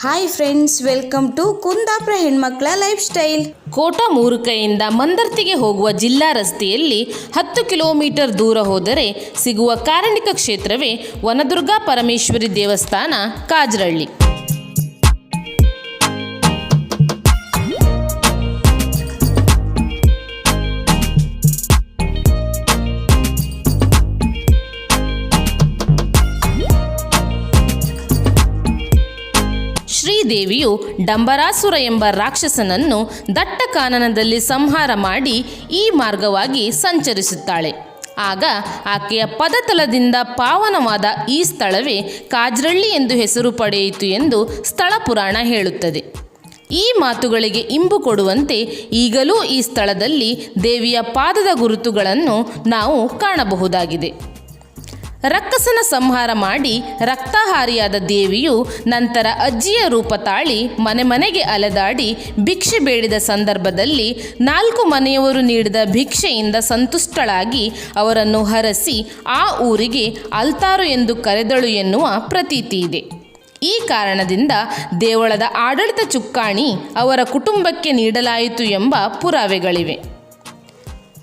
Hi friends welcome to Kundapura ಹೆಣ್ಮಕ್ಳ lifestyle Kota ಮೂರುಕೈಯಿಂದ ಮಂದರ್ತಿಗೆ ಹೋಗುವ ಜಿಲ್ಲಾ ರಸ್ತೆಯಲ್ಲಿ ಹತ್ತು ಕಿಲೋಮೀಟರ್ ದೂರ ಹೋದರೆ ಸಿಗುವ ಕಾರಣಿಕ ಕ್ಷೇತ್ರವೇ ವನದುರ್ಗಾ ಪರಮೇಶ್ವರಿ ದೇವಸ್ಥಾನ, ಕಾಜರಳ್ಳಿ. ಶ್ರೀದೇವಿಯು ಡಂಬರಾಸುರ ಎಂಬ ರಾಕ್ಷಸನನ್ನು ದಟ್ಟ ಕಾನನದಲ್ಲಿ ಸಂಹಾರ ಮಾಡಿ ಈ ಮಾರ್ಗವಾಗಿ ಸಂಚರಿಸುತ್ತಾಳೆ. ಆಗ ಆಕೆಯ ಪದತಲದಿಂದ ಪಾವನವಾದ ಈ ಸ್ಥಳವೇ ಕಾಜ್ರಳ್ಳಿ ಎಂದು ಹೆಸರು ಪಡೆಯಿತು ಎಂದು ಸ್ಥಳ ಪುರಾಣ ಹೇಳುತ್ತದೆ. ಈ ಮಾತುಗಳಿಗೆ ಇಂಬು ಕೊಡುವಂತೆ ಈಗಲೂ ಈ ಸ್ಥಳದಲ್ಲಿ ದೇವಿಯ ಪಾದದ ಗುರುತುಗಳನ್ನು ನಾವು ಕಾಣಬಹುದಾಗಿದೆ. ರಕ್ಕಸನ ಸಂಹಾರ ಮಾಡಿ ರಕ್ತಹಾರಿಯಾದ ದೇವಿಯು ನಂತರ ಅಜ್ಜಿಯ ರೂಪ ತಾಳಿ ಮನೆ ಮನೆಗೆ ಅಲೆದಾಡಿ ಭಿಕ್ಷೆ ಬೇಡಿದ ಸಂದರ್ಭದಲ್ಲಿ ನಾಲ್ಕು ಮನೆಯವರು ನೀಡಿದ ಭಿಕ್ಷೆಯಿಂದ ಸಂತುಷ್ಟಳಾಗಿ ಅವರನ್ನು ಹರಸಿ ಆ ಊರಿಗೆ ಅಲ್ತಾರು ಎಂದು ಕರೆದಳು ಎನ್ನುವ ಪ್ರತೀತಿ ಇದೆ. ಈ ಕಾರಣದಿಂದ ದೇವಳದ ಆಡಳಿತ ಚುಕ್ಕಾಣಿ ಅವರ ಕುಟುಂಬಕ್ಕೆ ನೀಡಲಾಯಿತು ಎಂಬ ಪುರಾವೆಗಳಿವೆ.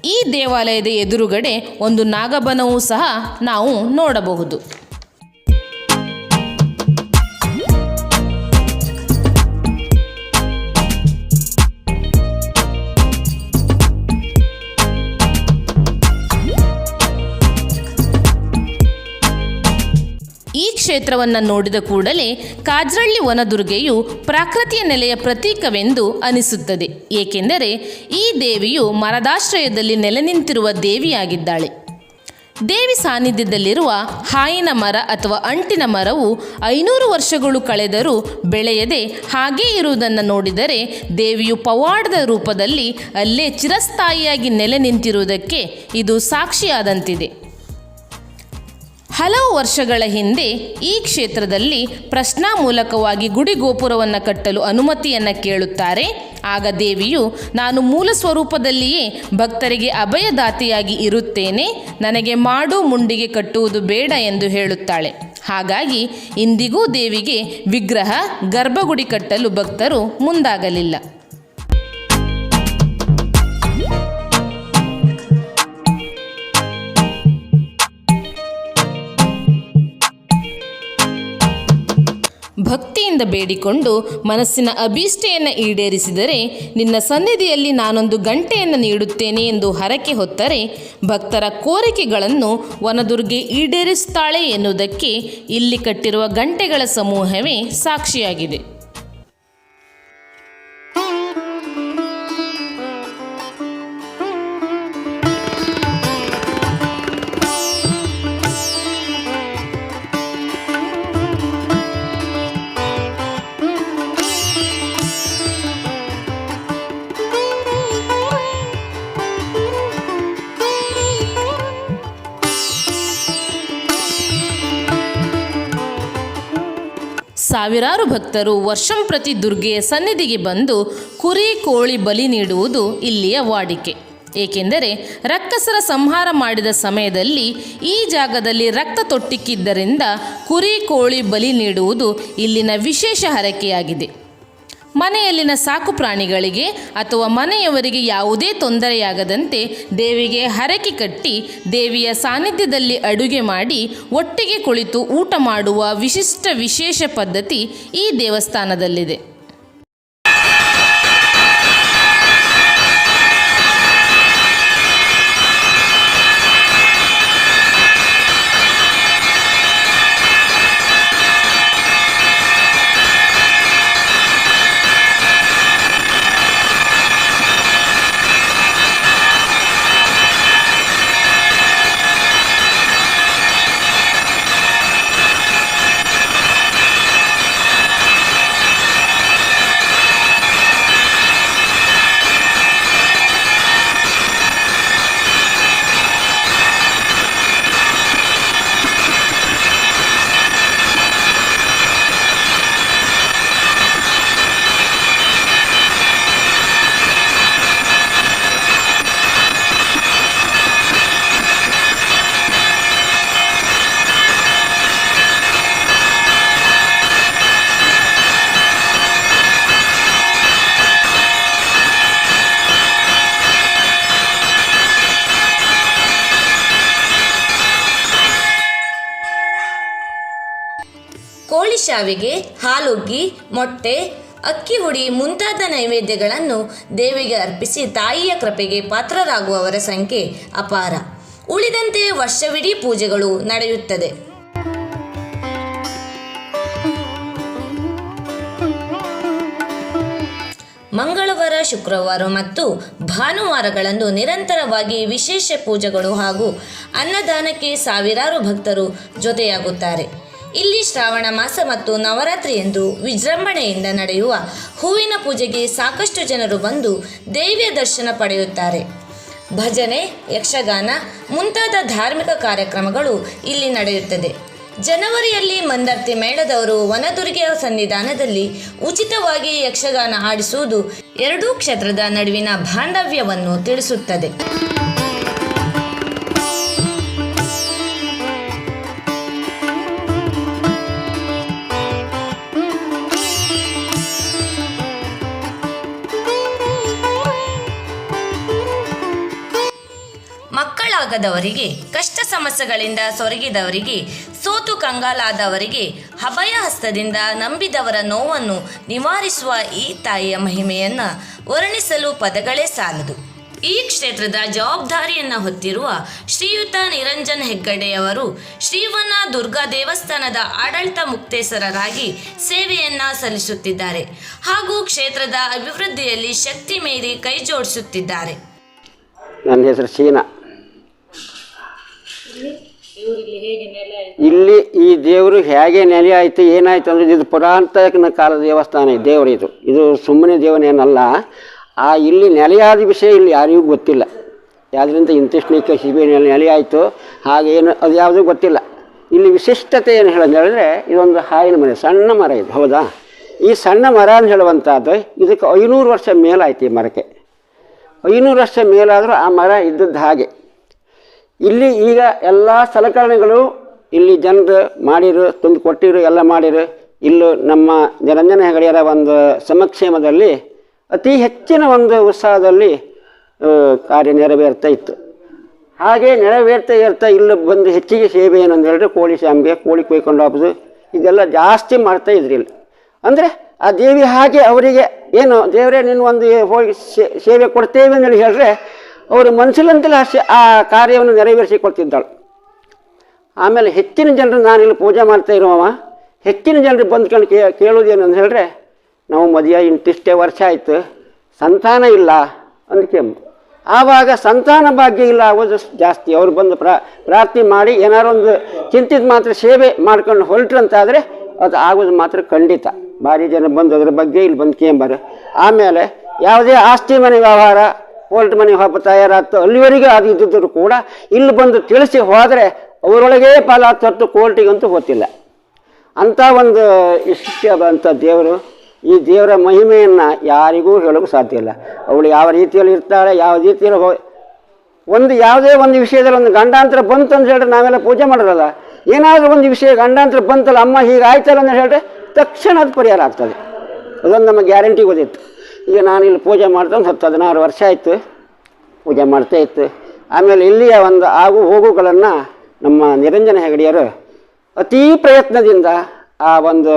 ಈ ದೇವಾಲಯದ ಎದುರುಗಡೆ ಒಂದು ನಾಗಬನವೂ ಸಹ ನಾವು ನೋಡಬಹುದು. ಕ್ಷೇತ್ರವನ್ನು ನೋಡಿದ ಕೂಡಲೇ ಕಾಜ್ರಳ್ಳಿ ವನದುರ್ಗೆಯು ಪ್ರಾಕೃತಿಯ ನೆಲೆಯ ಪ್ರತೀಕವೆಂದು ಅನಿಸುತ್ತದೆ. ಏಕೆಂದರೆ ಈ ದೇವಿಯು ಮರದಾಶ್ರಯದಲ್ಲಿ ನೆಲೆ ನಿಂತಿರುವ ದೇವಿಯಾಗಿದ್ದಾಳೆ. ದೇವಿ ಸಾನ್ನಿಧ್ಯದಲ್ಲಿರುವ ಹಾಯಿನ ಮರ ಅಥವಾ ಅಂಟಿನ ಮರವು ಐನೂರು ವರ್ಷಗಳು ಕಳೆದರೂ ಬೆಳೆಯದೆ ಹಾಗೇ ಇರುವುದನ್ನು ನೋಡಿದರೆ ದೇವಿಯು ಪವಾಡದ ರೂಪದಲ್ಲಿ ಅಲ್ಲೇ ಚಿರಸ್ಥಾಯಿಯಾಗಿ ನೆಲೆ ನಿಂತಿರುವುದಕ್ಕೆ ಇದು ಸಾಕ್ಷಿಯಾದಂತಿದೆ. ಹಲವು ವರ್ಷಗಳ ಹಿಂದೆ ಈ ಕ್ಷೇತ್ರದಲ್ಲಿ ಪ್ರಶ್ನಾ ಮೂಲಕವಾಗಿ ಗುಡಿ ಗೋಪುರವನ್ನು ಕಟ್ಟಲು ಅನುಮತಿಯನ್ನು ಕೇಳುತ್ತಾರೆ. ಆಗ ದೇವಿಯು, ನಾನು ಮೂಲ ಸ್ವರೂಪದಲ್ಲಿಯೇ ಭಕ್ತರಿಗೆ ಅಭಯದಾತಿಯಾಗಿ ಇರುತ್ತೇನೆ. ನನಗೆ ಮಾಡು ಮುಂಡಿಗೆ ಕಟ್ಟುವುದು ಬೇಡ ಎಂದು ಹೇಳುತ್ತಾಳೆ. ಹಾಗಾಗಿ ಇಂದಿಗೂ ದೇವಿಗೆ ವಿಗ್ರಹ, ಗರ್ಭಗುಡಿ ಕಟ್ಟಲು ಭಕ್ತರು ಮುಂದಾಗಲಿಲ್ಲ. ಭಕ್ತಿಯಿಂದ ಬೇಡಿಕೊಂಡು ಮನಸ್ಸಿನ ಅಭೀಷ್ಟೆಯನ್ನು ಈಡೇರಿಸಿದರೆ ನಿನ್ನ ಸನ್ನಿಧಿಯಲ್ಲಿ ನಾನೊಂದು ಗಂಟೆಯನ್ನು ನೀಡುತ್ತೇನೆ ಎಂದು ಹರಕೆ ಹೊತ್ತರೆ ಭಕ್ತರ ಕೋರಿಕೆಗಳನ್ನು ವನದುರ್ಗೆ ಈಡೇರಿಸುತ್ತಾಳೆ ಎನ್ನುವುದಕ್ಕೆ ಇಲ್ಲಿ ಕಟ್ಟಿರುವ ಗಂಟೆಗಳ ಸಮೂಹವೇ ಸಾಕ್ಷಿಯಾಗಿದೆ. ಸಾವಿರಾರು ಭಕ್ತರು ವರ್ಷಂ ಪ್ರತಿ ದುರ್ಗೆಯ ಸನ್ನಿಧಿಗೆ ಬಂದು ಕುರಿ ಕೋಳಿ ಬಲಿ ನೀಡುವುದು ಇಲ್ಲಿಯ ವಾಡಿಕೆ. ಏಕೆಂದರೆ ರಕ್ಕಸರ ಸಂಹಾರ ಮಾಡಿದ ಸಮಯದಲ್ಲಿ ಈ ಜಾಗದಲ್ಲಿ ರಕ್ತ ತೊಟ್ಟಿಕ್ಕಿದ್ದರಿಂದ ಕುರಿ ಕೋಳಿ ಬಲಿ ನೀಡುವುದು ಇಲ್ಲಿನ ವಿಶೇಷ ಹರಕೆಯಾಗಿದೆ. ಮನೆಯಲ್ಲಿನ ಸಾಕು ಪ್ರಾಣಿಗಳಿಗೆ ಅಥವಾ ಮನೆಯವರಿಗೆ ಯಾವುದೇ ತೊಂದರೆಯಾಗದಂತೆ ದೇವಿಗೆ ಹರಕೆ ಕಟ್ಟಿ ದೇವಿಯ ಸಾನ್ನಿಧ್ಯದಲ್ಲಿ ಅಡುಗೆ ಮಾಡಿ ಒಟ್ಟಿಗೆ ಕುಳಿತು ಊಟ ಮಾಡುವ ವಿಶಿಷ್ಟ ವಿಶೇಷ ಪದ್ಧತಿ ಈ ದೇವಸ್ಥಾನದಲ್ಲಿದೆ. ಶಾವಿಗೆ ಹಾಲುಗ್ಗಿ, ಮೊಟ್ಟೆ, ಅಕ್ಕಿ ಹುಡಿ ಮುಂತಾದ ನೈವೇದ್ಯಗಳನ್ನು ದೇವಿಗೆ ಅರ್ಪಿಸಿ ತಾಯಿಯ ಕೃಪೆಗೆ ಪಾತ್ರರಾಗುವವರ ಸಂಖ್ಯೆ ಅಪಾರ. ಉಳಿದಂತೆ ವರ್ಷವಿಡೀ ಪೂಜೆಗಳು ನಡೆಯುತ್ತದೆ. ಮಂಗಳವಾರ, ಶುಕ್ರವಾರ ಮತ್ತು ಭಾನುವಾರಗಳಂದು ನಿರಂತರವಾಗಿ ವಿಶೇಷ ಪೂಜೆಗಳು ಹಾಗೂ ಅನ್ನದಾನಕ್ಕೆ ಸಾವಿರಾರು ಭಕ್ತರು ಜೊತೆಯಾಗುತ್ತಾರೆ. ಇಲ್ಲಿ ಶ್ರಾವಣ ಮಾಸ ಮತ್ತು ನವರಾತ್ರಿ ಎಂದು ವಿಜೃಂಭಣೆಯಿಂದ ನಡೆಯುವ ಹೂವಿನ ಪೂಜೆಗೆ ಸಾಕಷ್ಟು ಜನರು ಬಂದು ದೇವಿಯ ದರ್ಶನ ಪಡೆಯುತ್ತಾರೆ. ಭಜನೆ, ಯಕ್ಷಗಾನ ಮುಂತಾದ ಧಾರ್ಮಿಕ ಕಾರ್ಯಕ್ರಮಗಳು ಇಲ್ಲಿ ನಡೆಯುತ್ತದೆ. ಜನವರಿಯಲ್ಲಿ ಮಂದರ್ತಿ ಮೇಳದವರು ವನದುರ್ಗೆಯ ಸನ್ನಿಧಾನದಲ್ಲಿ ಉಚಿತವಾಗಿ ಯಕ್ಷಗಾನ ಆಡಿಸುವುದು ಎರಡೂ ಕ್ಷೇತ್ರದ ನಡುವಿನ ಬಾಂಧವ್ಯವನ್ನು ತಿಳಿಸುತ್ತದೆ. ಮಕ್ಕಳಾಗದವರಿಗೆ ಕಷ್ಟ ಸಮಸ್ಯೆಗಳಿಂದ ಸೊರಗಿದವರಿಗೆ, ಸೋತು ಕಂಗಾಲಾದವರಿಗೆ ಅಭಯ ಹಸ್ತದಿಂದ ನಂಬಿದವರ ನೋವನ್ನು ನಿವಾರಿಸುವ ಈ ತಾಯಿಯ ಮಹಿಮೆಯನ್ನು ವರ್ಣಿಸಲು ಪದಗಳೇ ಸಾಲದು. ಈ ಕ್ಷೇತ್ರದ ಜವಾಬ್ದಾರಿಯನ್ನು ಹೊತ್ತಿರುವ ಶ್ರೀಯುತ ನಿರಂಜನ್ ಹೆಗ್ಗಡೆಯವರು ಶ್ರೀವನ ದುರ್ಗಾ ದೇವಸ್ಥಾನದ ಆಡಳಿತ ಮುಕ್ತೇಸರರಾಗಿ ಸೇವೆಯನ್ನ ಸಲ್ಲಿಸುತ್ತಿದ್ದಾರೆ ಹಾಗೂ ಕ್ಷೇತ್ರದ ಅಭಿವೃದ್ಧಿಯಲ್ಲಿ ಶಕ್ತಿ ಮೀರಿ ಕೈ ಜೋಡಿಸುತ್ತಿದ್ದಾರೆ ನನ್ನ ಹೆಸರು ಶೀನಾ. ಇಲ್ಲಿ ಈ ದೇವರು ಹೇಗೆ ನೆಲೆ ಆಯಿತು, ಏನಾಯ್ತು ಅಂದರೆ ಇದು ಪುರಾಂತನ ಕಾಲದ ದೇವಸ್ಥಾನ ಇದೆ ದೇವರು ಇದು. ಇದು ಸುಮ್ಮನೆ ದೇವನೇನಲ್ಲ. ಆ ಇಲ್ಲಿ ನೆಲೆಯಾದ ವಿಷಯ ಇಲ್ಲಿ ಯಾರಿಗೂ ಗೊತ್ತಿಲ್ಲ. ಯಾವುದರಿಂದ ಇಂತಿಷ್ಟು ಶಿಬಿ ನೆಲೆ ನೆಲೆ ಆಯಿತು ಹಾಗೇನು ಅದು ಯಾವುದೂ ಗೊತ್ತಿಲ್ಲ. ಇಲ್ಲಿ ವಿಶಿಷ್ಟತೆ ಏನು ಹೇಳೋದು ಹೇಳಿದ್ರೆ, ಇದೊಂದು ಹಾಯಿನ ಮನೆ, ಸಣ್ಣ ಮರ ಇದು, ಹೌದಾ? ಈ ಸಣ್ಣ ಮರ ಅಂತ ಹೇಳುವಂಥದ್ದು, ಇದಕ್ಕೆ ಐನೂರು ವರ್ಷ ಮೇಲಾಯ್ತು ಈ ಮರಕ್ಕೆ. ಐನೂರು ವರ್ಷ ಮೇಲಾದರೂ ಆ ಮರ ಇದ್ದದ್ದು ಹಾಗೆ. ಇಲ್ಲಿ ಈಗ ಎಲ್ಲ ಸಲಕರಣೆಗಳು ಇಲ್ಲಿ ಜನರು ಮಾಡಿರು, ತಂದು ಕೊಟ್ಟಿರು, ಎಲ್ಲ ಮಾಡಿರು. ಇಲ್ಲೂ ನಮ್ಮ ನಿರಂಜನ ಹೆಗಡೆಯರ ಒಂದು ಸಮಕ್ಷೇಮದಲ್ಲಿ ಅತಿ ಹೆಚ್ಚಿನ ಒಂದು ಉತ್ಸಾಹದಲ್ಲಿ ಕಾರ್ಯ ನೆರವೇರ್ತಾ ಇತ್ತು. ಹಾಗೆ ನೆರವೇರ್ತಾ ಇರ್ತಾ ಇಲ್ಲಿ ಬಂದು ಹೆಚ್ಚಿಗೆ ಸೇವೆ ಏನು ಹೇಳಿದ್ರೆ ಕೋಳಿ ಶಾಂಬೆ ಕೋಳಿ ಕೊಯ್ಕೊಂಡು ಹಾಕೋದು ಇದೆಲ್ಲ ಜಾಸ್ತಿ ಮಾಡ್ತಾ ಇದ್ರಿ ಇಲ್ಲಿ. ಅಂದರೆ ಆ ದೇವಿ ಹಾಗೆ ಅವರಿಗೆ ಏನು, ದೇವರೇ ನೀನು ಒಂದು ಹೋಗಿ ಸೇವೆ ಕೊಡ್ತೇವೆ ಅಂತೇಳಿ ಹೇಳಿದ್ರೆ ಅವರು ಮನಸ್ಸಿಲ್ಲಂತಲೇ ಆ ಕಾರ್ಯವನ್ನು ನೆರವೇರಿಸಿಕೊಳ್ತಿದ್ದಾಳು. ಆಮೇಲೆ ಹೆಚ್ಚಿನ ಜನರು ನಾನಿಲ್ಲಿ ಪೂಜೆ ಮಾಡ್ತಾ ಇರುವವ ಹೆಚ್ಚಿನ ಜನರು ಬಂದ್ಕೊಂಡು ಕೇ, ಕೇಳೋದೇನು ಅಂತ ಹೇಳಿದ್ರೆ, ನಾವು ಮದುವೆ ಇಂತಿಷ್ಟೇ ವರ್ಷ ಆಯಿತು, ಸಂತಾನ ಇಲ್ಲ ಅಂದ್ಕೆಂಬ ಆವಾಗ ಸಂತಾನ ಭಾಗ್ಯ ಇಲ್ಲ ಆಗೋದು ಜಾಸ್ತಿ ಅವ್ರು ಬಂದು ಪ್ರಾ, ಪ್ರಾರ್ಥನೆ ಮಾಡಿ ಏನಾರು ಒಂದು ಚಿಂತಿತ ಮಾತ್ರ ಸೇವೆ ಮಾಡ್ಕೊಂಡು ಹೊರಟ್ರಂತಾದರೆ ಅದು ಆಗೋದು ಮಾತ್ರ ಖಂಡಿತ. ಭಾರಿ ಜನ ಬಂದು ಅದ್ರ ಬಗ್ಗೆ ಇಲ್ಲಿ ಬಂದು ಕೇಂಬಾರೆ ಆಮೇಲೆ ಯಾವುದೇ ಆಸ್ತಿ ಮನೆ ವ್ಯವಹಾರ ಕೋರ್ಟ್ ಮನೆ ಹಬ್ಬ ತಯಾರಾಯ್ತು ಅಲ್ಲಿವರೆಗೆ ಅದು ಇದ್ದಿದ್ದರೂ ಕೂಡ ಇಲ್ಲಿ ಬಂದು ತಿಳಿಸಿ ಹೋದರೆ ಅವರೊಳಗೇ ಫಲ ಹೊರತು ಕೋರ್ಟಿಗಂತೂ ಗೊತ್ತಿಲ್ಲ. ಅಂಥ ಒಂದು ವಿಶಿಷ್ಟವಾದಂಥ ದೇವರು, ಈ ದೇವರ ಮಹಿಮೆಯನ್ನು ಯಾರಿಗೂ ಹೇಳೋಕ್ಕೆ ಸಾಧ್ಯ ಇಲ್ಲ. ಅವಳು ಯಾವ ರೀತಿಯಲ್ಲಿ ಇರ್ತಾಳೆ, ಯಾವ ರೀತಿಯಲ್ಲಿ ಹೋ ಒಂದು ಯಾವುದೇ ಒಂದು ವಿಷಯದಲ್ಲಿ ಒಂದು ಗಂಡಾಂತರ ಬಂತು ಅಂತ ಹೇಳಿದ್ರೆ ನಾವೆಲ್ಲ ಪೂಜೆ ಮಾಡಿರಲ್ಲ. ಏನಾದರೂ ಒಂದು ವಿಷಯ ಗಂಡಾಂತರ ಬಂತಲ್ಲ, ಅಮ್ಮ ಹೀಗೆ ಆಯ್ತಲ್ಲ ಅಂತ ಹೇಳಿದ್ರೆ ತಕ್ಷಣ ಅದು ಪರಿಹಾರ ಆಗ್ತದೆ. ಅದೊಂದು ನಮ್ಮ ಗ್ಯಾರಂಟಿ ಗೊತ್ತಿತ್ತು. ಈಗ ನಾನು ಇಲ್ಲಿ ಪೂಜೆ ಮಾಡ್ತಾ ಒಂದು ಹತ್ತು ಹದಿನಾರು ವರ್ಷ ಆಯಿತು. ಪೂಜೆ ಮಾಡ್ತಾ ಇತ್ತು. ಆಮೇಲೆ ಇಲ್ಲಿಯ ಒಂದು ಆಗು ಹೋಗುಗಳನ್ನು ನಮ್ಮ ನಿರಂಜನ ಹೆಗಡಿಯರು ಅತೀ ಪ್ರಯತ್ನದಿಂದ ಆ ಒಂದು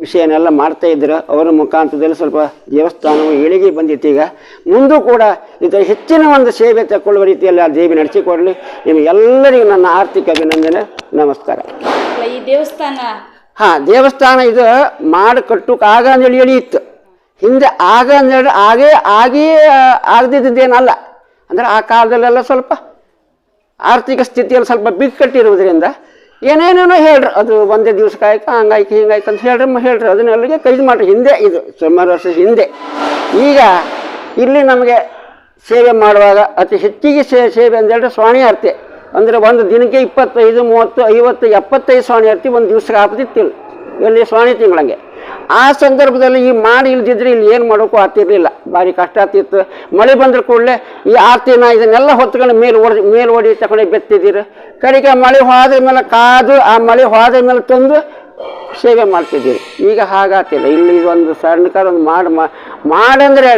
ವಿಷಯನೆಲ್ಲ ಮಾಡ್ತಾ ಇದ್ದರು ಅವರ ಮುಖಾಂತರದಲ್ಲಿ ಸ್ವಲ್ಪ ದೇವಸ್ಥಾನವು ಏಳಿಗೆ ಬಂದಿತ್ತು. ಈಗ ಮುಂದೂ ಕೂಡ ಇದರ ಹೆಚ್ಚಿನ ಒಂದು ಸೇವೆ ತಗೊಳ್ಳುವ ರೀತಿಯಲ್ಲಿ ಆ ದೇವಿ ನಡೆಸಿಕೊಡಲಿ ನಿಮಗೆಲ್ಲರಿಗೂ ನನ್ನ ಆರ್ಥಿಕ ಅಭಿನಂದನೆ. ನಮಸ್ಕಾರ. ಈ ದೇವಸ್ಥಾನ ಹಾಂ ದೇವಸ್ಥಾನ ಇದು ಮಾಡಿ ಕಟ್ಟುಕ್ ಆಗ ಅಂದೇಳಿ ಹೇಳಿ ಇತ್ತು ಹಿಂದೆ ಆಗ ಅಂದೇಳಿ ಆಗೇ ಆಗೇ ಆಗದಿದ್ದೇನಲ್ಲ ಅಂದರೆ ಆ ಕಾಲದಲ್ಲೆಲ್ಲ ಸ್ವಲ್ಪ ಆರ್ಥಿಕ ಸ್ಥಿತಿಯಲ್ಲಿ ಸ್ವಲ್ಪ ಬಿಕ್ಕಟ್ಟಿರುವುದರಿಂದ ಏನೇನೇನೋ ಹೇಳ್ರಿ. ಅದು ಒಂದೇ ದಿವ್ಸಕ್ಕೆ ಆಯ್ತು ಹಂಗಾಯ್ತು ಹಿಂಗಾಯ್ತು ಅಂತ ಹೇಳ್ರಿ ಹೇಳ್ರಿ. ಅದನ್ನೆಲ್ಲಿಗೆ ಕೈದು ಮಾಡ್ರಿ. ಹಿಂದೆ ಇದು, ಸುಮಾರು ವರ್ಷ ಹಿಂದೆ. ಈಗ ಇಲ್ಲಿ ನಮಗೆ ಸೇವೆ ಮಾಡುವಾಗ ಅತಿ ಹೆಚ್ಚಿಗೆ ಸೇ, ಸೇವೆ ಅಂತ ಹೇಳಿದ್ರೆ ಅರ್ಥಿ ಅಂದರೆ ಒಂದು ದಿನಕ್ಕೆ ಇಪ್ಪತ್ತೈದು, ಮೂವತ್ತು, ಐವತ್ತು, ಎಪ್ಪತ್ತೈದು ಸ್ವಾಣಿಯಾರ್ತಿ ಒಂದು ದಿವ್ಸಕ್ಕೆ ಹಾಕ್ತಿತ್ತಿಲ್ಲ ಇಲ್ಲಿ ಸ್ವಾಣಿ ತಿಂಗಳಂಗೆ. ಆ ಸಂದರ್ಭದಲ್ಲಿ ಈ ಮಾಡಿ ಇಲ್ದಿದ್ರೆ ಇಲ್ಲಿ ಏನು ಮಾಡೋಕ್ಕೂ ಆಗ್ತಿರ್ಲಿಲ್ಲ ಭಾರಿ ಕಷ್ಟ ಆಗ್ತಿತ್ತು ಮಳೆ ಬಂದ್ರೆ ಕೂಡಲೇ ಈ ಆರ್ತಿನ ಇದನ್ನೆಲ್ಲ ಹೊತ್ಕೊಂಡು ಮೇಲೆ ಓಡಿ ಮೇಲೆ ಓಡಿ ತಗೊಂಡು ಬೆತ್ತಿದ್ದೀರಿ. ಕಡೆಗೆ ಮಳೆ ಹೋದ ಮೇಲೆ ಕಾದು ಆ ಮಳೆ ಹೋದ ಮೇಲೆ ತಂದು ಸೇವೆ ಮಾಡ್ತಿದ್ದೀರಿ. ಈಗ ಹಾಗಾಗ್ತಿಲ್ಲ. ಇಲ್ಲಿ ಒಂದು ಸಣ್ಣಕಾರ ಒಂದು ಮಾಡಿ ಮಾಡಂದ್ರೆ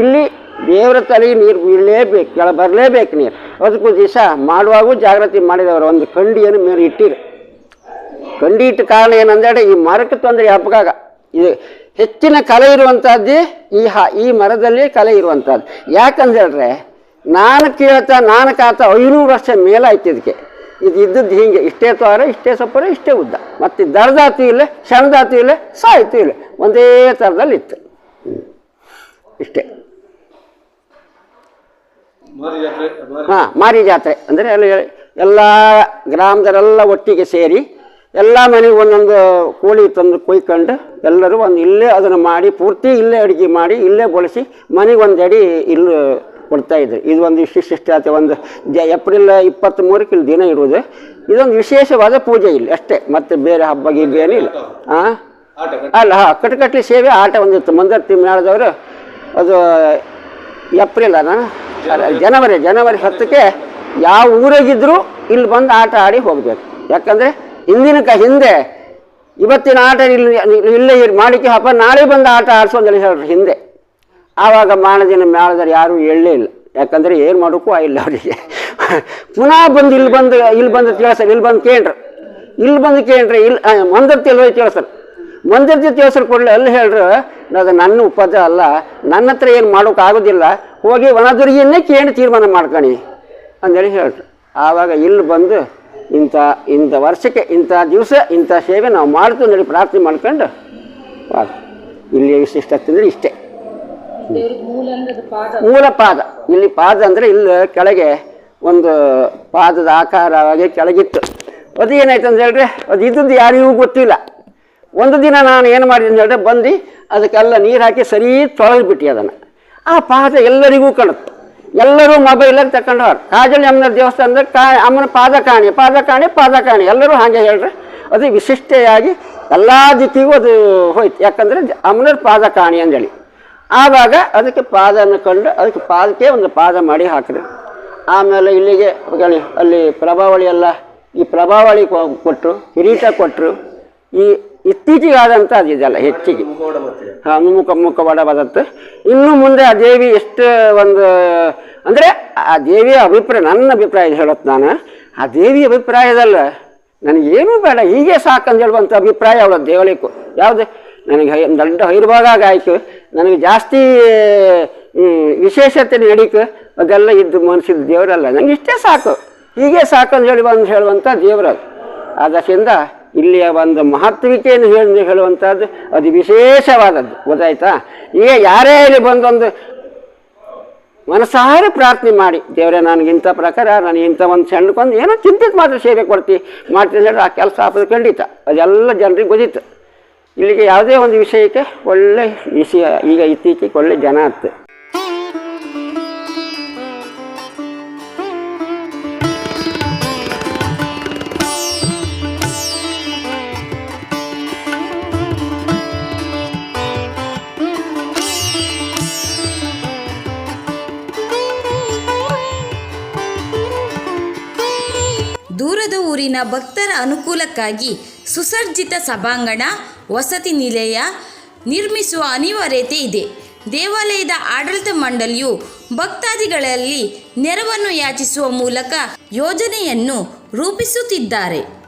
ಇಲ್ಲಿ ದೇವರ ತಲೆಗೆ ನೀರು ಬೀಳಲೇಬೇಕು, ಕೆಳ ಬರಲೇಬೇಕು ನೀರು. ಅದಕ್ಕೂ ದಿವಸ ಮಾಡುವಾಗೂ ಜಾಗೃತಿ ಮಾಡಿದವರು ಒಂದು ಕಂಡಿಯನ್ನು ಮೇಲೆ ಇಟ್ಟಿರು. ಕಂಡಿಟ್ಟ ಕಾರಣ ಏನಂದ್ರೆ ಈ ಮರಕ್ಕೆ ತೊಂದರೆ ಹಬ್ಬಕಾಗ ಇದು ಹೆಚ್ಚಿನ ಕಲೆ ಇರುವಂತಹದ್ದೇ ಈ ಹ ಈ ಮರದಲ್ಲಿ ಕಲೆ ಇರುವಂಥದ್ದು ಯಾಕಂದ್ರೆ ನಾನು ಕೇಳ್ತಾ ನಾನು ಕಾತ ಐನೂರು ವರ್ಷ ಮೇಲಾಯ್ತು ಇದಕ್ಕೆ ಇದು ಇದ್ದದ್ದು ಹೀಗೆ ಇಷ್ಟೇ ತೋರ ಇಷ್ಟೇ ಸೊಪ್ಪರ ಇಷ್ಟೇ ಉದ್ದ. ಮತ್ತು ದರ್ದಾತು ಇಲ್ಲ ಶರಣದಾತಿ ಇಲ್ಲ ಸಾಯ್ತು ಇಲ್ಲ. ಒಂದೇ ಥರದಲ್ಲಿ ಇತ್ತು. ಇಷ್ಟೇ. ಹಾಂ ಮಾರಿ ಜಾತ್ರೆ. ಅಂದರೆ ಅಲ್ಲಿ ಎಲ್ಲ ಗ್ರಾಮದರೆಲ್ಲ ಒಟ್ಟಿಗೆ ಸೇರಿ ಎಲ್ಲ ಮನೆಗೆ ಒಂದೊಂದು ಕೋಳಿ ತಂದು ಕೊಯ್ಕೊಂಡು ಎಲ್ಲರೂ ಒಂದು ಇಲ್ಲೇ ಅದನ್ನು ಮಾಡಿ ಪೂರ್ತಿ ಇಲ್ಲೇ ಅಡುಗೆ ಮಾಡಿ ಇಲ್ಲೇ ಬಳಸಿ ಮನೆಗೆ ಒಂದು ಅಡಿ ಇಲ್ಲಿ ಕೊಡ್ತಾ ಇದ್ರು. ಇದು ಒಂದು ವಿಶಿಷ್ಟತೆ ಒಂದು ಜ ಏಪ್ರಿಲ್ ಇಪ್ಪತ್ತ್ಮೂರಕ್ಕೆ ಇಲ್ಲಿ ದಿನ ಇರುವುದು. ಇದೊಂದು ವಿಶೇಷವಾದ ಪೂಜೆ ಇಲ್ಲಿ ಅಷ್ಟೇ. ಮತ್ತು ಬೇರೆ ಹಬ್ಬ ಗಿಬ್ಬ ಏನಿಲ್ಲ ಹಾಂ ಅಲ್ಲ ಹಾಂ ಕಟ್ಕಟ್ಲಿ ಸೇವೆ ಆಟ ಒಂದಿತ್ತು ಮಂದರ್ತಿ ಮೇಳದವರು ಅದು ಏಪ್ರಿಲ್ ಅಲ್ಲ, ಜನವರಿ ಜನವರಿ ಹತ್ತಕ್ಕೆ ಯಾವ ಊರಾಗಿದ್ದರೂ ಇಲ್ಲಿ ಬಂದು ಆಟ ಆಡಿ ಹೋಗಬೇಕು. ಯಾಕಂದರೆ ಹಿಂದಿನ ಕ ಹಿಂದೆ ಇವತ್ತಿನ ಆಟ ಇಲ್ಲಿ ಇಲ್ಲೇ ಮಾಡಿಕೆ ಹಬ್ಬ, ನಾಳೆ ಬಂದು ಆಟ ಆಡ್ಸೋದಲ್ಲಿ ಹೇಳ್ರಿ, ಹಿಂದೆ. ಆವಾಗ ಮಾನದಿನ ಮೇಳದಲ್ಲಿ ಯಾರೂ ಹೇಳಲೇ ಇಲ್ಲ. ಯಾಕಂದರೆ ಏನು ಮಾಡೋಕ್ಕೂ ಆಗಿಲ್ಲ ಅವರಿಗೆ. ಪುನಃ ಬಂದು ಇಲ್ಲಿ ಬಂದು ಇಲ್ಲಿ ಬಂದು ತಿಳಿಸ್ತಾರೆ, ಇಲ್ಲಿ ಬಂದು ಕೇಳ್ರಿ. ಇಲ್ಲಿ ಬಂದು ಕೇಳ್ರಿ, ಇಲ್ಲಿ ಮಂದಿರ ತಿಳಿದ್ರೆ ಹೋಗಿ ತಿಳಿಸ್ತಾರೆ. ಮಂದಿರ್ತಿ ತಿಳಿಸ್ರು ಕೊಡಲಿ ಅಲ್ಲಿ ಹೇಳ್ರು, ಅದು ನನ್ನ ಉಪದ ಅಲ್ಲ, ನನ್ನ ಹತ್ರ ಏನು ಮಾಡೋಕ್ಕಾಗೋದಿಲ್ಲ ಹೋಗಿ ಒಣದುರ್ಗಿಯನ್ನೇ ಕೇಳಿ ತೀರ್ಮಾನ ಮಾಡ್ಕೊಳ್ಳಿ ಅಂದೇಳಿ ಹೇಳ್ರಿ. ಆವಾಗ ಇಲ್ಲಿ ಬಂದು ಇಂಥ ಇಂಥ ವರ್ಷಕ್ಕೆ ಇಂಥ ದಿವಸ, ಇಂಥ ಸೇವೆ ನಾವು ಮಾಡ್ತೀವಿ ನೋಡಿ, ಪ್ರಾರ್ಥನೆ ಮಾಡ್ಕೊಂಡು. ಇಲ್ಲಿ ವಿಶಿಷ್ಟ ಅಂದರೆ ಇಷ್ಟೇ. ಮೂಲ ಪಾದ. ಇಲ್ಲಿ ಪಾದ ಅಂದರೆ ಇಲ್ಲಿ ಕೆಳಗೆ ಒಂದು ಪಾದದ ಆಕಾರವಾಗಿ ಕೆಳಗಿತ್ತು. ಅದು ಏನಾಯ್ತು ಅಂತ ಹೇಳಿದ್ರೆ, ಅದು ಇದ್ದದ್ದು ಯಾರಿಗೂ ಗೊತ್ತಿಲ್ಲ. ಒಂದು ದಿನ ನಾನು ಏನು ಮಾಡಿದೆ ಅಂತ ಹೇಳಿದ್ರೆ, ಬಂದು ಅದಕ್ಕೆಲ್ಲ ನೀರು ಹಾಕಿ ಸರಿ ತೊಳೆದ್ಬಿಟ್ಟು ಅದನ್ನು. ಆ ಪಾದ ಎಲ್ಲರಿಗೂ ಕಾಣುತ್ತೆ. ಎಲ್ಲರೂ ಮೊಬೈಲಲ್ಲಿ ತಕೊಂಡವ್ರು. ಕಾಜಲ್ ಅಮ್ಮನ ದೇವಸ್ಥಾನದ ಕಾ ಅಮ್ಮನ ಪಾದ ಕಾಣಿ ಪಾದ ಕಾಣಿ ಪಾದ ಕಾಣಿ ಎಲ್ಲರೂ ಹಾಗೆ ಹೇಳ್ರಿ. ಅದು ವಿಶಿಷ್ಟೆಯಾಗಿ ಎಲ್ಲ ದಿಕ್ಕಿಗೂ ಅದು ಹೋಯ್ತು. ಯಾಕಂದರೆ ಅಮ್ಮನವ್ರ ಪಾದ ಕಾಣಿ ಅಂದೇಳಿ. ಆವಾಗ ಅದಕ್ಕೆ ಪಾದನ ಕಂಡು ಅದಕ್ಕೆ ಪಾದಕ್ಕೆ ಒಂದು ಪಾದ ಮಾಡಿ ಹಾಕ್ರಿ ಆಮೇಲೆ ಇಲ್ಲಿಗೆ ಅಲ್ಲಿ ಪ್ರಭಾವಳಿ ಎಲ್ಲ ಈ ಪ್ರಭಾವಳಿ ಕೊಟ್ಟರು ಕಿರೀಟ ಕೊಟ್ಟರು ಈ ಇತ್ತೀಚೆಗಾದಂಥ ಇದೆಲ್ಲ ಹೆಚ್ಚಿಗೆ. ಹಾಂ ಮುಖ ಇನ್ನು ಮುಂದೆ ಆ ದೇವಿ ಎಷ್ಟು ಒಂದು, ಅಂದರೆ ಆ ದೇವಿಯ ಅಭಿಪ್ರಾಯ, ನನ್ನ ಅಭಿಪ್ರಾಯ ಹೇಳೋದು ನಾನು. ಆ ದೇವಿ ಅಭಿಪ್ರಾಯದಲ್ಲ, ನನಗೇನು ಬೇಡ, ಹೀಗೆ ಸಾಕಂತ ಹೇಳುವಂಥ ಅಭಿಪ್ರಾಯ ಅವಳ ದೇವಳಿಕು ಯಾವುದು? ನನಗೆ ದೊಡ್ಡ ಹೈರ್ಭಾಗ ಆಯ್ತು ನನಗೆ ಜಾಸ್ತಿ ವಿಶೇಷತೆ ನಡೀಕು, ಅದೆಲ್ಲ ಇದ್ದು ಮನಸ್ಸಿದ್ದ ದೇವರಲ್ಲ. ನನಗೆ ಇಷ್ಟೇ ಸಾಕು. ಹೀಗೆ ಸಾಕು ಅಂತ ಹೇಳಿ ಬಂದು ಹೇಳುವಂಥ ದೇವರದು. ಅದರಿಂದ ಇಲ್ಲಿಯ ಒಂದು ಮಹತ್ವಿಕೆಯನ್ನು ಹೇಳಿ ಹೇಳುವಂಥದ್ದು ಅದು ವಿಶೇಷವಾದದ್ದು. ಗೊತ್ತಾಯ್ತಾ? ಈಗ ಯಾರೇ ಇಲ್ಲಿ ಬಂದೊಂದು ಮನಸಾರೆ ಪ್ರಾರ್ಥನೆ ಮಾಡಿ, ದೇವರೇ ನನಗೆ ಇಂಥ ಪ್ರಕಾರ ನಾನು ಇಂಥ ಒಂದು ಸಣ್ಣಕ್ಕೊಂದು ಏನೋ ಚಿಂತಿತ ಮಾತ್ರ ಸೇವೆ ಕೊಡ್ತಿ, ಮಾಡ್ತೀನಿ ಹೇಳಿ ಆ ಕೆಲಸ ಆಗೋದು ಖಂಡಿತ. ಅದೆಲ್ಲ ಜನರಿಗೆ ಗೊತ್ತಿತ್ತು. ಇಲ್ಲಿಗೆ ಯಾವುದೇ ಒಂದು ವಿಷಯಕ್ಕೆ ಒಳ್ಳೆ ವಿಷಯ ಈಗ ಇತ್ತೀಚೆಗೆ ಒಳ್ಳೆ ಜನ ಆಯ್ತು ದೂರದ ಊರಿನ ಭಕ್ತರ ಅನುಕೂಲಕ್ಕಾಗಿ ಸುಸರ್ಜಿತ ಸಭಾಂಗಣ, ವಸತಿ ನಿಲಯ ನಿರ್ಮಿಸುವ ಅನಿವಾರ್ಯತೆ ಇದೆ. ದೇವಾಲಯದ ಆಡಳಿತ ಮಂಡಳಿಯು ಭಕ್ತಾದಿಗಳಲ್ಲಿ ನೆರವನ್ನು ಯಾಚಿಸುವ ಮೂಲಕ ಯೋಜನೆಯನ್ನು ರೂಪಿಸುತ್ತಿದ್ದಾರೆ.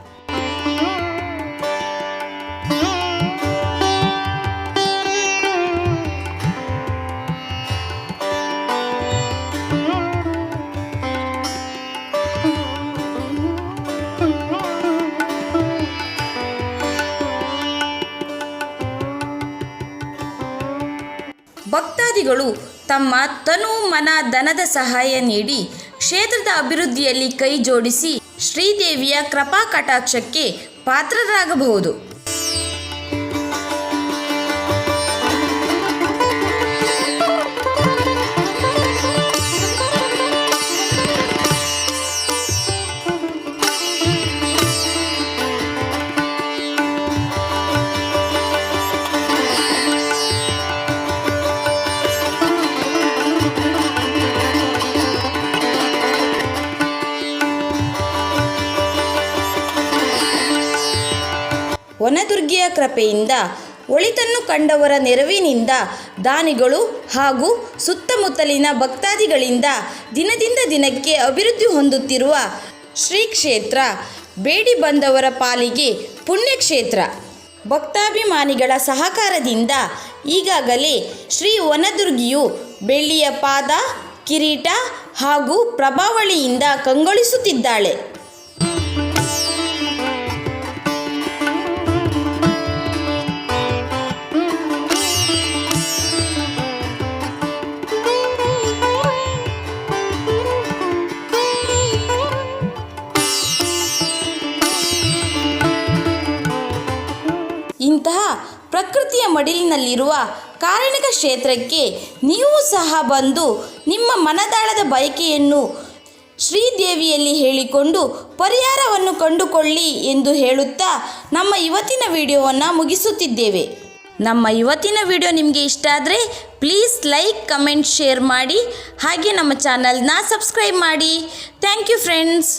ಭಕ್ತಾದಿಗಳು ತಮ್ಮ ತನು ಮನ ಧನದ ಸಹಾಯ ನೀಡಿ ಕ್ಷೇತ್ರದ ಅಭಿವೃದ್ಧಿಯಲ್ಲಿ ಕೈ ಜೋಡಿಸಿ ಶ್ರೀದೇವಿಯ ಕೃಪಾ ಕಟಾಕ್ಷಕ್ಕೆ ಪಾತ್ರರಾಗಬಹುದು. ವನದುರ್ಗಿಯ ಕೃಪೆಯಿಂದ ಒಳಿತನ್ನು ಕಂಡವರ ನೆರವಿನಿಂದ ದಾನಿಗಳು ಹಾಗೂ ಸುತ್ತಮುತ್ತಲಿನ ಭಕ್ತಾದಿಗಳಿಂದ ದಿನದಿಂದ ದಿನಕ್ಕೆ ಅಭಿವೃದ್ಧಿ ಹೊಂದುತ್ತಿರುವ ಶ್ರೀ ಕ್ಷೇತ್ರ ಬೇಡಿ ಬಂದವರ ಪಾಲಿಗೆ ಪುಣ್ಯಕ್ಷೇತ್ರ. ಭಕ್ತಾಭಿಮಾನಿಗಳ ಸಹಕಾರದಿಂದ ಈಗಾಗಲೇ ಶ್ರೀ ವನದುರ್ಗಿಯು ಬೆಳ್ಳಿಯ ಪಾದ, ಕಿರೀಟ ಹಾಗೂ ಪ್ರಭಾವಳಿಯಿಂದ ಕಂಗೊಳಿಸುತ್ತಿದ್ದಾಳೆ. ಪ್ರಕೃತಿಯ ಮಡಿಲಿನಲ್ಲಿರುವ ಕಾರಣಿಕ ಕ್ಷೇತ್ರಕ್ಕೆ ನೀವು ಸಹ ಬಂದು ನಿಮ್ಮ ಮನದಾಳದ ಬಯಕೆಯನ್ನು ಶ್ರೀದೇವಿಯಲ್ಲಿ ಹೇಳಿಕೊಂಡು ಪರಿಹಾರವನ್ನು ಕಂಡುಕೊಳ್ಳಿ ಎಂದು ಹೇಳುತ್ತಾ ನಮ್ಮ ಇವತ್ತಿನ ವಿಡಿಯೋವನ್ನು ಮುಗಿಸುತ್ತಿದ್ದೇವೆ. ನಮ್ಮ ಇವತ್ತಿನ ವಿಡಿಯೋ ನಿಮಗೆ ಇಷ್ಟ ಆದರೆ ಪ್ಲೀಸ್ ಲೈಕ್, ಕಮೆಂಟ್, ಶೇರ್ ಮಾಡಿ ಹಾಗೆ ನಮ್ಮ ಚಾನಲ್ನ ಸಬ್ಸ್ಕ್ರೈಬ್ ಮಾಡಿ. Thank you friends.